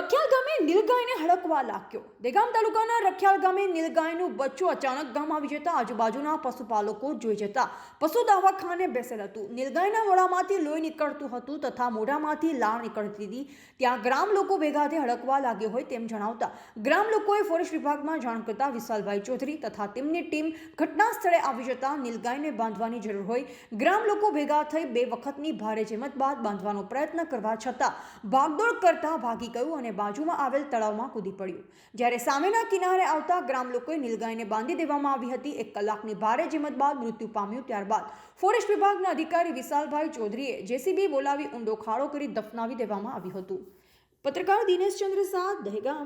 રખિયાલ ગામે નીલગાયને હડકવા લાગ્યો. દેગામ તાલુકાના રખિયાલ ગામે નીલગાયનું બચ્ચું અચાનક ગામ આવી જતા આજુબાજુના પશુપાલકો જોઈ જતા પશુ દવાખાને બેસેલ હતું. નીલગાયના મોઢામાંથી લોહી નીકળતું હતું તથા મોઢામાંથી લાળ નીકળતી હતી ત્યાં ગ્રામ લોકો ભેગા થઈ હડકવા લાગ્યો હોય તેમ જણાવતા ગ્રામ લોકોએ ફોરેસ્ટ વિભાગમાં જાણ કરતા વિશાલભાઈ ચૌધરી તથા તેમની ટીમ ઘટના સ્થળે આવી જતા નીલગાયને બાંધવાની જરૂર હોય. ગ્રામ લોકો ભેગા થઈ બે વખતની ભારે જેમત બાદ બાંધવાનો પ્રયત્ન કરવા છતાં ભાગદોડ કરતા ભાગી ગયું અને બાજુમાં આવેલ તળાવમાં કૂદી પડ્યું. જ્યારે સામેના કિનારે આવતા ગ્રામ લોકોએ નીલગાયને બાંધી દેવામાં આવી હતી. એક કલાકની ભારે જીમત બાદ મૃત્યુ પામ્યું ત્યારબાદ ફોરેસ્ટ વિભાગના અધિકારી વિશાલભાઈ ચૌધરીએ જેસીબી બોલાવી ઊંડો ખાડો કરી દફનાવી દેવામાં આવ્યું હતું. પત્રકાર દિનેશ ચંદ્ર શાહ, દહેગામ.